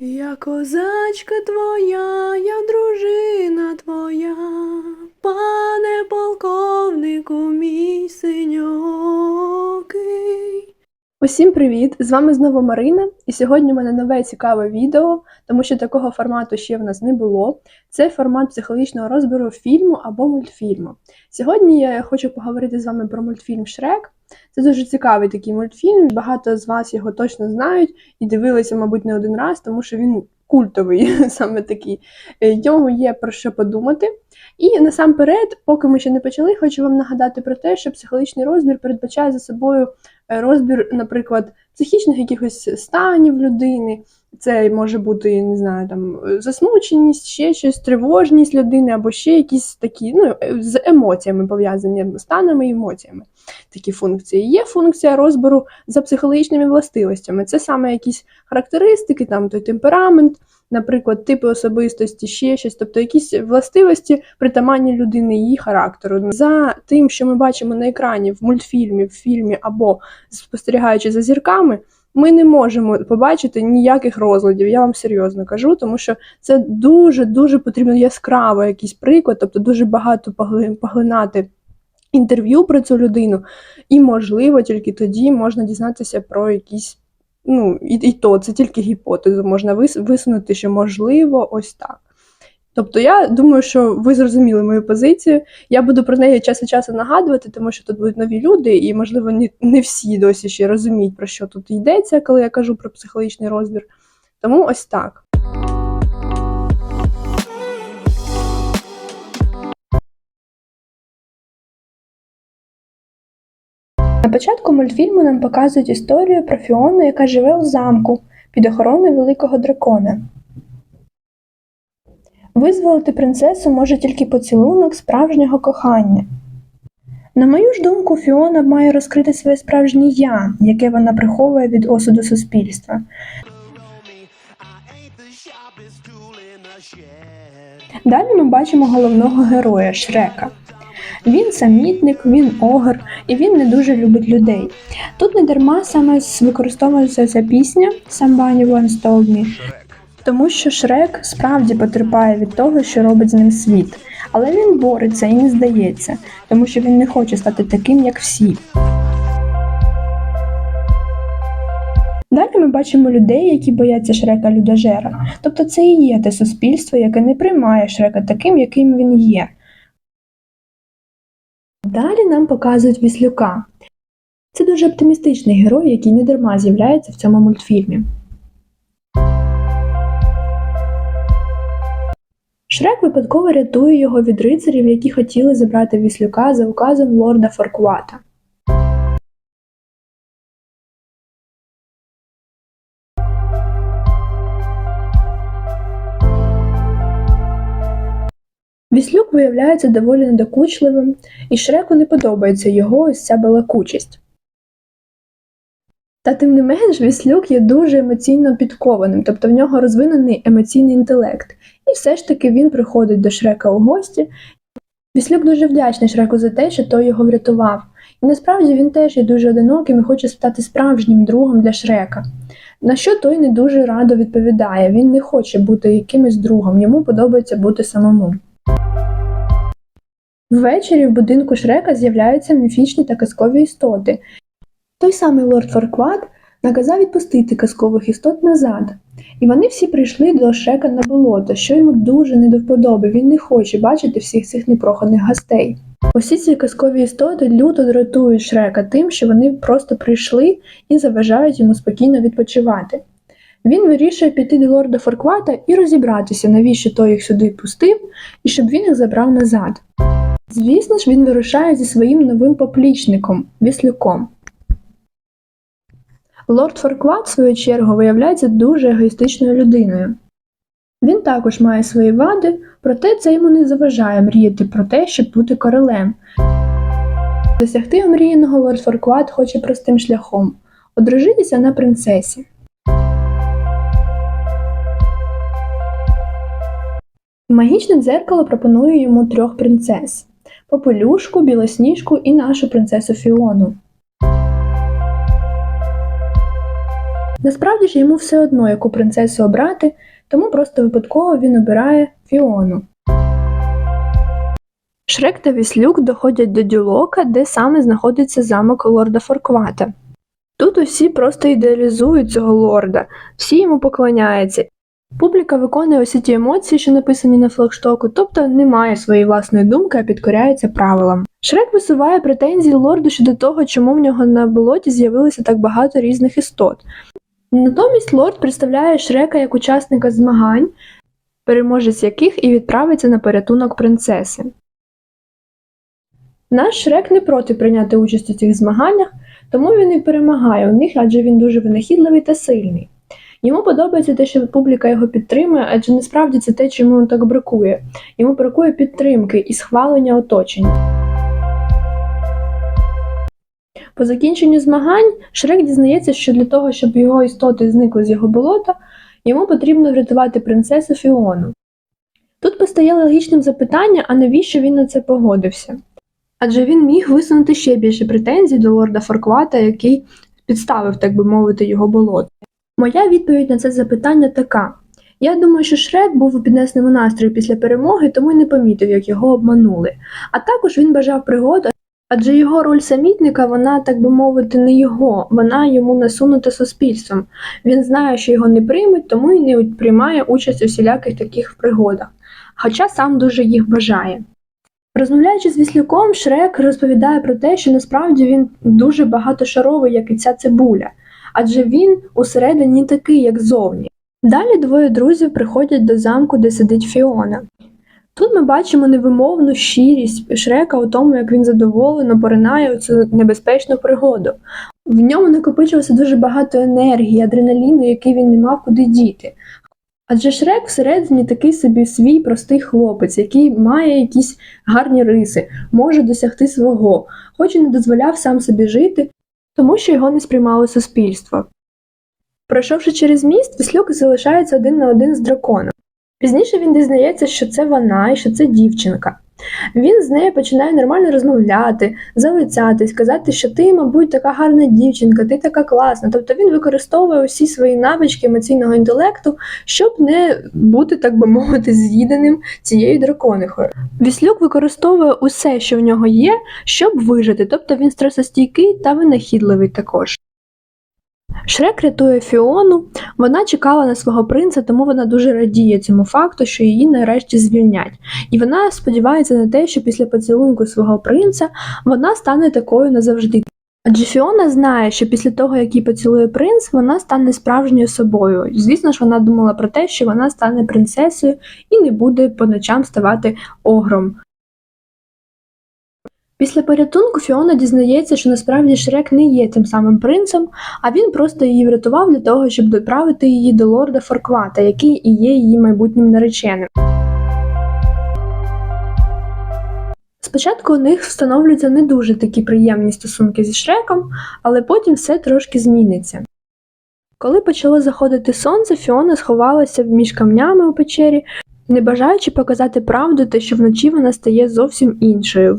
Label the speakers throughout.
Speaker 1: Я козачка твоя, я дружина твоя, пане полковнику мій синьокий. Усім привіт! З вами знову Марина, і сьогодні у мене нове цікаве відео, тому що такого формату ще в нас не було. Це формат психологічного розбору фільму або мультфільму. Сьогодні я хочу поговорити з вами про мультфільм Шрек. Це дуже цікавий такий мультфільм. Багато з вас його точно знають і дивилися, мабуть, не один раз, тому що він культовий саме такий. Е, Йому є про що подумати. І насамперед, поки ми ще не почали, хочу вам нагадати про те, що психологічний розбір передбачає за собою е, розбір, наприклад, психічних якихось станів людини. Це може бути, не знаю, там засмученість, ще щось, тривожність людини, або ще якісь такі, ну, е, з емоціями пов'язані, станами і емоціями. Такі функції. Є функція розбору за психологічними властивостями. Це саме якісь характеристики, там той темперамент, наприклад, типи особистості, ще щось, тобто якісь властивості притаманні людини, її характеру. За тим, що ми бачимо на екрані в мультфільмі, в фільмі або спостерігаючи за зірками. Ми не можемо побачити ніяких розладів, я вам серйозно кажу, тому що це дуже дуже потрібно яскраво якийсь приклад, тобто дуже багато поглинати інтерв'ю про цю людину, і, можливо, тільки тоді можна дізнатися про якісь. Ну, і, і то це тільки гіпотезу можна висунути, що можливо ось так. Тобто, я думаю, що ви зрозуміли мою позицію. Я буду про неї час від часу нагадувати, тому що тут будуть нові люди, і, можливо, не, всі досі ще розуміють, про що тут йдеться, коли я кажу про психологічний розбір. Тому ось так. На початку мультфільму нам показують історію про Фіону, яка живе у замку під охороною великого дракона. Визволити принцесу може тільки поцілунок справжнього кохання. На мою ж думку, Фіона має розкрити своє справжнє я, яке вона приховує від осуду суспільства. Далі ми бачимо головного героя Шрека. Він самітник, він огр, і він не дуже любить людей. Тут не дарма саме використовується ця пісня Somebody Once Told Me, тому що Шрек справді потерпає від того, що робить з ним світ. Але він бореться і не здається, тому що він не хоче стати таким, як всі. Далі ми бачимо людей, які бояться Шрека людожера. Тобто це і є те суспільство, яке не приймає Шрека таким, яким він є. Далі нам показують Віслюка. Це дуже оптимістичний герой, який не дарма з'являється в цьому мультфільмі. Шрек випадково рятує його від рицарів, які хотіли забрати Віслюка за указом лорда Форквата. Віслюк виявляється доволі недокучливим, і Шреку не подобається його ось ця балакучість. Та тим не менш, Віслюк є дуже емоційно підкованим, тобто в нього розвинений емоційний інтелект. І все ж таки він приходить до Шрека у гості. Віслюк дуже вдячний Шреку за те, що той його врятував. І насправді він теж є дуже одиноким і хоче стати справжнім другом для Шрека. На що той не дуже радо відповідає, він не хоче бути якимось другом, йому подобається бути самому. Ввечері в будинку Шрека з'являються міфічні та казкові істоти. Той самий лорд Фаркват наказав відпустити казкових істот назад, і вони всі прийшли до Шрека на болото, що йому дуже не до вподоби. Він не хоче бачити всіх цих непроханих гостей. Усі ці казкові істоти люто дратують Шрека тим, що вони просто прийшли і заважають йому спокійно відпочивати. Він вирішує піти до лорда Фарквата і розібратися, навіщо той їх сюди пустив, і щоб він їх забрав назад. Звісно ж, він вирушає зі своїм новим поплічником Віслюком. Лорд Фаркват, в свою чергу, виявляється дуже егоїстичною людиною. Він також має свої вади, проте це йому не заважає мріяти про те, щоб бути королем. Досягти омріяного лорд Фаркват хоче простим шляхом одружитися на принцесі. Магічне дзеркало пропонує йому трьох принцес: Попелюшку, Білосніжку і нашу принцесу Фіону. Насправді ж йому все одно, яку принцесу обрати, тому просто випадково він обирає Фіону. Шрек та Віслюк доходять до дюлока, де саме знаходиться замок лорда Форквата. Тут усі просто ідеалізують цього лорда, всі йому поклоняються. Публіка виконує усі ті емоції, що написані на флагштоку, тобто не має своєї власної думки, а підкоряється правилам. Шрек висуває претензії лорду щодо того, чому в нього на болоті з'явилося так багато різних істот. Натомість лорд представляє Шрека як учасника змагань, переможець яких і відправиться на порятунок принцеси. Наш Шрек не проти прийняти участь у цих змаганнях, тому він і перемагає у них, адже він дуже винахідливий та сильний. Йому подобається те, що публіка його підтримує, адже насправді це те, чому так бракує. Йому бракує підтримки і схвалення оточення. По закінченню змагань Шрек дізнається, що для того, щоб його істоти зникли з його болота, йому потрібно врятувати принцесу Фіону. Тут постає логічним запитання, а навіщо він на це погодився? Адже він міг висунути ще більше претензій до лорда Фарквата, який підставив, так би мовити, його болото. Моя відповідь на це запитання така: я думаю, що Шрек був у піднесеному настрої після перемоги, тому й не помітив, як його обманули. А також він бажав пригод, адже його роль самітника, вона, так би мовити, не його, вона йому насунута суспільством. Він знає, що його не приймуть, тому й не приймає участь у всіляких таких пригодах, хоча сам дуже їх бажає. Розмовляючи з Віслюком, Шрек розповідає про те, що насправді він дуже багатошаровий, як і ця цибуля, адже він усередині такий, як зовні. Далі двоє друзів приходять до замку, де сидить Фіона. Тут ми бачимо невимовну щирість Шрека у тому, як він задоволено поринає у цю небезпечну пригоду. В ньому накопичилося дуже багато енергії, адреналіну, який він не мав куди діти. Адже Шрек всередині такий собі свій простий хлопець, який має якісь гарні риси, може досягти свого, хоч і не дозволяв сам собі жити, тому що його не сприймало суспільство. Пройшовши через міст, Віслюк залишається один на один з драконом. Пізніше він дізнається, що це вона і що це дівчинка. Він з нею починає нормально розмовляти, залицятись, казати, що ти, мабуть, така гарна дівчинка, ти така класна. Тобто він використовує усі свої навички емоційного інтелекту, щоб не бути, так би мовити, з'їденим цією драконихою. Віслюк використовує усе, що в нього є, щоб вижити, тобто він стресостійкий та винахідливий також. Шрек рятує Фіону, вона чекала на свого принца, тому вона дуже радіє цьому факту, що її нарешті звільнять. І вона сподівається на те, що після поцілунку свого принца вона стане такою назавжди. Адже Фіона знає, що після того, як її поцілує принц, вона стане справжньою собою. Звісно ж, вона думала про те, що вона стане принцесою і не буде по ночам ставати огром. Після порятунку Фіона дізнається, що насправді Шрек не є тим самим принцем, а він просто її врятував для того, щоб доправити її до лорда Форквата, який і є її майбутнім нареченим. Спочатку у них встановлюються не дуже такі приємні стосунки зі Шреком, але потім все трошки зміниться. Коли почало заходити сонце, Фіона сховалася між камнями у печері, не бажаючи показати правду, те, що вночі вона стає зовсім іншою.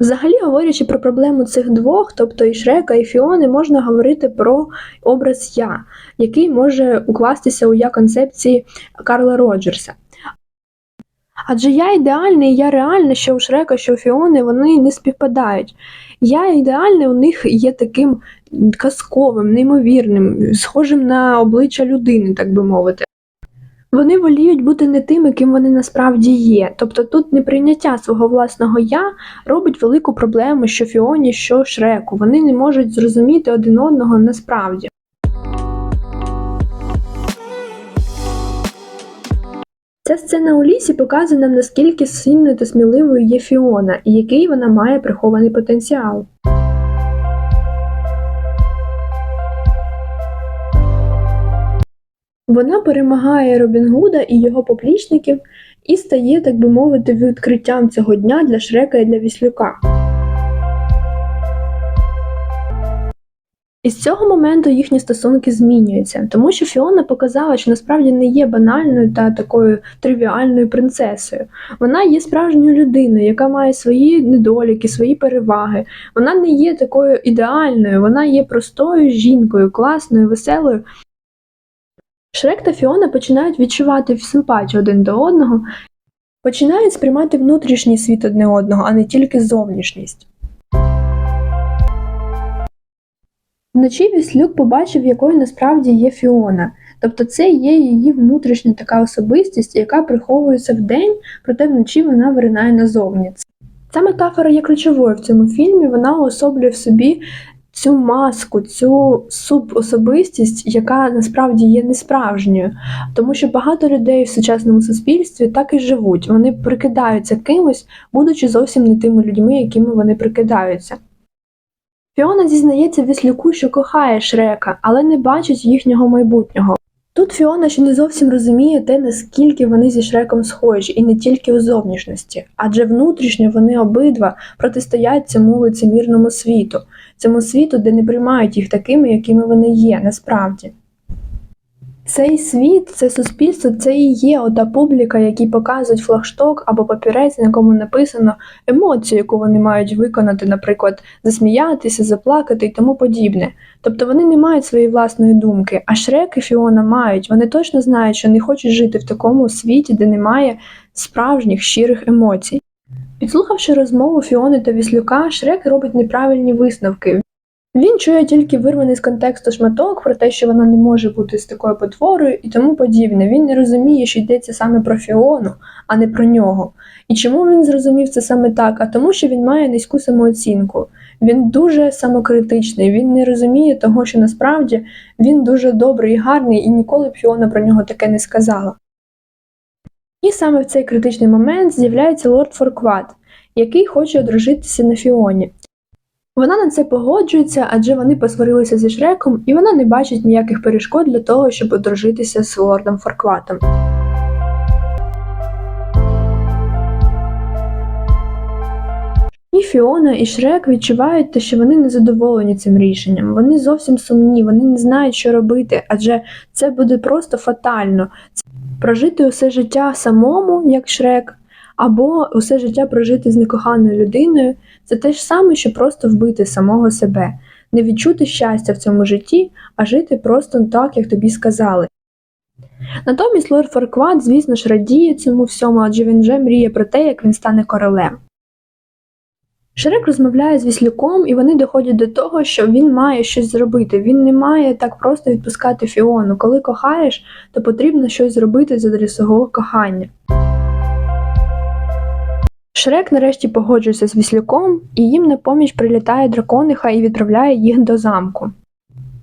Speaker 1: Взагалі, говорячи про проблему цих двох, тобто і Шрека, і Фіони, можна говорити про образ я, який може укластися у я концепції Карла Роджерса. Адже я ідеальний я реальна, що у Шрека, що у Фіони, вони не співпадають. Я ідеальний у них є таким казковим, неймовірним, схожим на обличчя людини, так би мовити. Вони воліють бути не тими, ким вони насправді є. Тобто тут неприйняття свого власного я робить велику проблему, що Фіоні, що Шреку. Вони не можуть зрозуміти один одного насправді. Ця сцена у лісі показує нам, наскільки сильною та сміливою є Фіона і який вона має прихований потенціал. Вона перемагає Робін Гуда і його поплічників і стає, так би мовити, відкриттям цього дня для Шрека і для Віслюка. І з цього моменту їхні стосунки змінюються, тому що Фіона показала, що насправді не є банальною та такою тривіальною принцесою. Вона є справжньою людиною, яка має свої недоліки, свої переваги. Вона не є такою ідеальною, вона є простою жінкою, класною, веселою. Шрек та Фіона починають відчувати симпатію один до одного, починають сприймати внутрішній світ одне одного, а не тільки зовнішність. Вночі Віслюк побачив, якою насправді є Фіона. Тобто це є її внутрішня така особистість, яка приховується вдень, проте вночі вона виринає назовні. Ця метафора є ключовою в цьому фільмі, вона уособлює в собі цю маску, цю субособистість, яка насправді є несправжньою. Тому що багато людей в сучасному суспільстві так і живуть. Вони прикидаються кимось, будучи зовсім не тими людьми, якими вони прикидаються. Фіона зізнається Віслюку, що кохає Шрека, але не бачить їхнього майбутнього. Тут Фіона ще не зовсім розуміє те, наскільки вони зі Шреком схожі, і не тільки у зовнішності, адже внутрішньо вони обидва протистоять цьому лицемірному світу, цьому світу, де не приймають їх такими, якими вони є насправді. Цей світ, це суспільство, це і є ота публіка, які показують флагшток або папірець, на якому написано емоцію, яку вони мають виконати, наприклад, засміятися, заплакати і тому подібне. Тобто вони не мають своєї власної думки, а Шрек і Фіона мають. Вони точно знають, що не хочуть жити в такому світі, де немає справжніх щирих емоцій. Підслухавши розмову Фіони та Віслюка, Шрек робить неправильні висновки. Він чує тільки вирваний з контексту шматок про те, що вона не може бути з такою потворою і тому подібне. Він не розуміє, що йдеться саме про Фіону, а не про нього. І чому він зрозумів це саме так? А тому, що він має низьку самооцінку. Він дуже самокритичний, він не розуміє того, що насправді він дуже добрий і гарний, і ніколи б Фіона про нього таке не сказала. І саме в цей критичний момент з'являється лорд Форкват, який хоче одружитися на Фіоні. Вона на це погоджується, адже вони посварилися зі Шреком, і вона не бачить ніяких перешкод для того, щоб одружитися з лордом Форкватом. І Фіона, і Шрек відчувають те, що вони не задоволені цим рішенням. Вони зовсім сумні, вони не знають, що робити, адже це буде просто фатально. Прожити усе життя самому, як Шрек, або усе життя прожити з некоханою людиною це те ж саме, що просто вбити самого себе, не відчути щастя в цьому житті, а жити просто так, як тобі сказали. Натомість лорд Фаркват, звісно ж, радіє цьому всьому, адже він вже мріє про те, як він стане королем. Шрек розмовляє з Віслюком, і вони доходять до того, що він має щось зробити. Він не має так просто відпускати Фіону. Коли кохаєш, то потрібно щось зробити задля свого кохання. Шрек нарешті погоджується з Віслюком, і їм на поміч прилітає дракониха і відправляє їх до замку.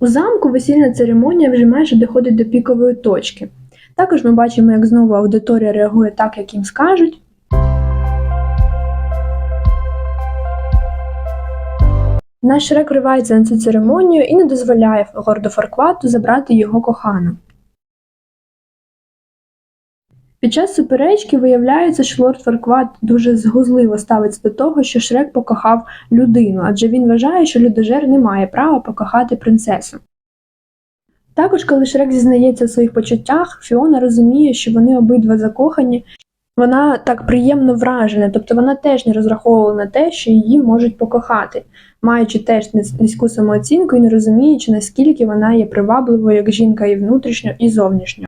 Speaker 1: У замку весільна церемонія вже майже доходить до пікової точки. Також ми бачимо, як знову аудиторія реагує так, як їм скажуть. Наш Шрек ривається на цю церемонію і не дозволяє лорду Фарквату забрати його кохану. Під час суперечки виявляється, що лорд Фаркват дуже згузливо ставиться до того, що Шрек покохав людину, адже він вважає, що людожер не має права покохати принцесу. Також, коли Шрек зізнається в своїх почуттях, Фіона розуміє, що вони обидва закохані, вона так приємно вражена, тобто вона теж не розраховувала на те, що її можуть покохати, маючи теж низьку самооцінку і не розуміючи, наскільки вона є привабливою як жінка і внутрішньо, і зовнішньо.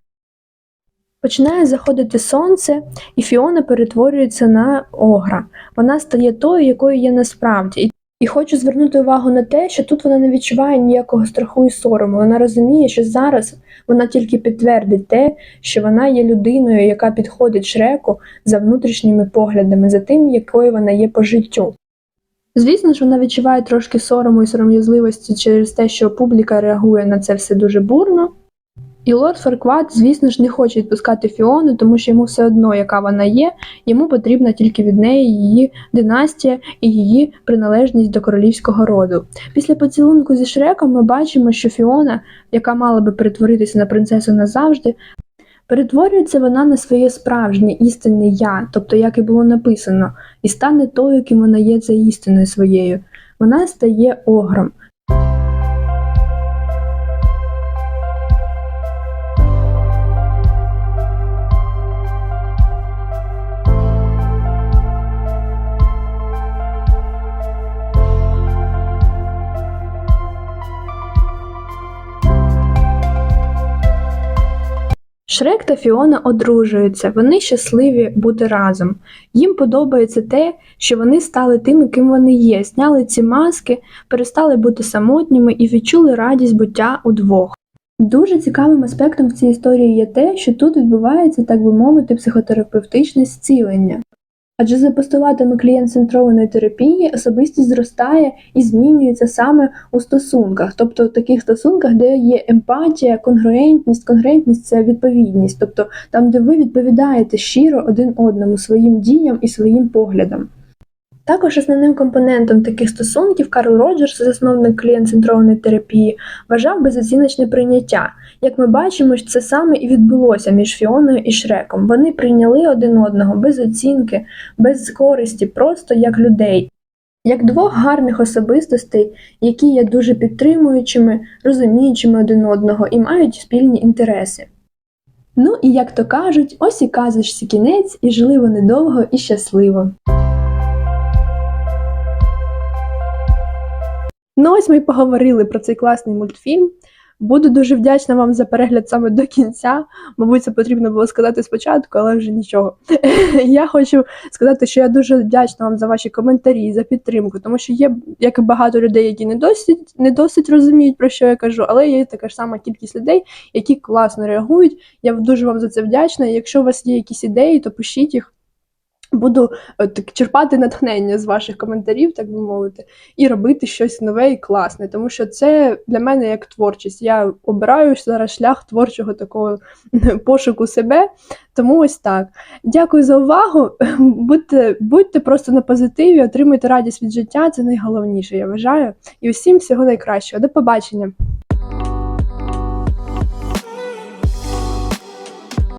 Speaker 1: Починає заходити сонце, і Фіона перетворюється на огра. Вона стає тою, якою є насправді. І хочу звернути увагу на те, що тут вона не відчуває ніякого страху і сорому. Вона розуміє, що зараз вона тільки підтвердить те, що вона є людиною, яка підходить шреку за внутрішніми поглядами, за тим, якою вона є по життю. Звісно ж, вона відчуває трошки сорому і сором'язливості через те, що публіка реагує на це все дуже бурно. І лорд Фаркват, звісно ж, не хоче відпускати Фіону, тому що йому все одно, яка вона є, йому потрібна тільки від неї її династія і її приналежність до королівського роду. Після поцілунку зі Шреком ми бачимо, що Фіона, яка мала би перетворитися на принцесу назавжди, перетворюється вона на своє справжнє істинне я, тобто як і було написано, і стане тою, ким вона є за істиною своєю. Вона стає огром. Шрек та Фіона одружуються, вони щасливі бути разом. Їм подобається те, що вони стали тими, ким вони є, зняли ці маски, перестали бути самотніми і відчули радість буття удвох. Дуже цікавим аспектом в цій історії є те, що тут відбувається, так би мовити, психотерапевтичне зцілення. Адже за постулатами клієнт-центрованої терапії особистість зростає і змінюється саме у стосунках, тобто в таких стосунках, де є емпатія, конгруентність. Конгруентність це відповідність, тобто там, де ви відповідаєте щиро один одному своїм діям і своїм поглядам. Також основним компонентом таких стосунків Карл Роджерс, засновник клієнт-центрованої терапії, вважав безоціночне прийняття. Як ми бачимо, це саме і відбулося між Фіоною і Шреком. Вони прийняли один одного без оцінки, без користі, просто як людей. Як двох гарних особистостей, які є дуже підтримуючими, розуміючими один одного і мають спільні інтереси. Ну і як то кажуть, ось і казочці кінець, і жили вони довго і щасливо. Ну, ось ми й поговорили про цей класний мультфільм. Буду дуже вдячна вам за перегляд саме до кінця. Мабуть, це потрібно було сказати спочатку, але вже нічого. Я хочу сказати, що я дуже вдячна вам за ваші коментарі, за підтримку, тому що є як і багато людей, які не досить не досить розуміють, про що я кажу, але є така ж сама кількість людей, які класно реагують. Я дуже вам за це вдячна. Якщо у вас є якісь ідеї, то пишіть їх. Буду е, так черпати натхнення з ваших коментарів, так би мовити, і робити щось нове і класне, тому що це для мене як творчість. Я обираю зараз шлях творчого такого пошуку себе. Тому ось так. Дякую за увагу. Будьте, будьте просто на позитиві, отримуйте радість від життя. Це найголовніше, я вважаю. І усім всього найкращого. До побачення.